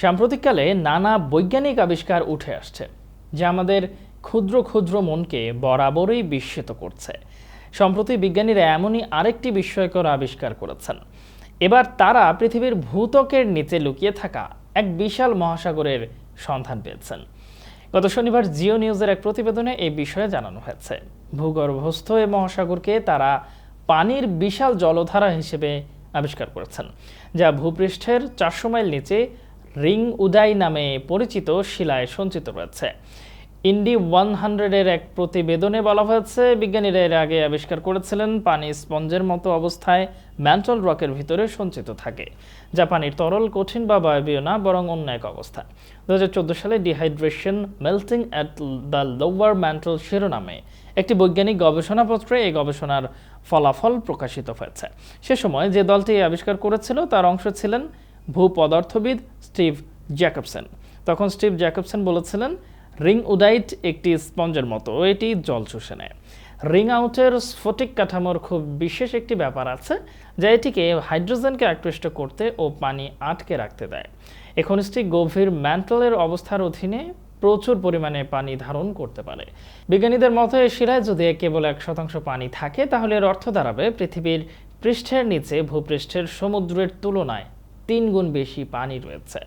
সাম্প্রতিককালে নানা বৈজ্ঞানিক আবিষ্কার উঠে আসছে, যা আমাদের ক্ষুদ্র ক্ষুদ্র মনকে বরাবরই বিস্মিত করছে। সম্প্রতি বিজ্ঞানীরা এমনই আরেকটি বিস্ময়কর আবিষ্কার করেছেন। এবার তারা পৃথিবীর ভূত্বকের নিচে লুকিয়ে থাকা এক বিশাল মহাসাগরের সন্ধান পেয়েছেন। গত শনিবার জিও নিউজের এক প্রতিবেদনে এই বিষয়ে জানানো হয়েছে। ভূগর্ভস্থ এই মহাসাগরকে তারা পানির বিশাল জলধারা হিসেবে আবিষ্কার করেছেন, যা ভূপৃষ্ঠের চারশো মাইল নিচে রিং উদাই নামে পরিচিত শিলায় সঞ্চিত রয়েছে। ইন্ডি ওয়ান হান্ড্রেডের এক প্রতিবেদনে বলা হয়েছে, বিজ্ঞানীরা এর আগে আবিষ্কার করেছিলেন পানি স্পঞ্জের মতো অবস্থায় ম্যান্টল রকের ভিতরে সঞ্চিত থাকে। যা পানির তরল কঠিন বা বায়বীয় না, বরং অন্য এক অবস্থা। দু হাজার চোদ্দ সালে dehydration melting at the lower mantle শিরোনামে একটি বৈজ্ঞানিক গবেষণাপত্রে এই গবেষণার ফলাফল প্রকাশিত হয়েছে। সে সময় যে দলটি আবিষ্কার করেছিল, তার অংশ ছিলেন ভূপদার্থবিদ স্টিভ জ্যাকবসন। তখন স্টিভ জ্যাকবসন বলেছিলেন, রিং উদাইট একটি স্পঞ্জের মতো, এটি জল শুষে নেয় রিং আউটের স্ফটিক কাঠামোর খুব বিশেষ একটি ব্যাপার আছে, যা এটিকে হাইড্রোজেনকে আকৃষ্ট করতে ও পানি আটকে রাখতে দেয়। এই খনিজটি গভীর ম্যান্টলের অবস্থার অধীনে প্রচুর পরিমাণে পানি ধারণ করতে পারে। বিজ্ঞানীদের মতে শিলায় যদি কেবল এক শতাংশ পানি থাকে, তাহলে এর অর্থ দাঁড়াবে পৃথিবীর পৃষ্ঠের নিচে ভূপৃষ্ঠের সমুদ্রের তুলনায় তিন গুণ বেশি পানি রয়েছে।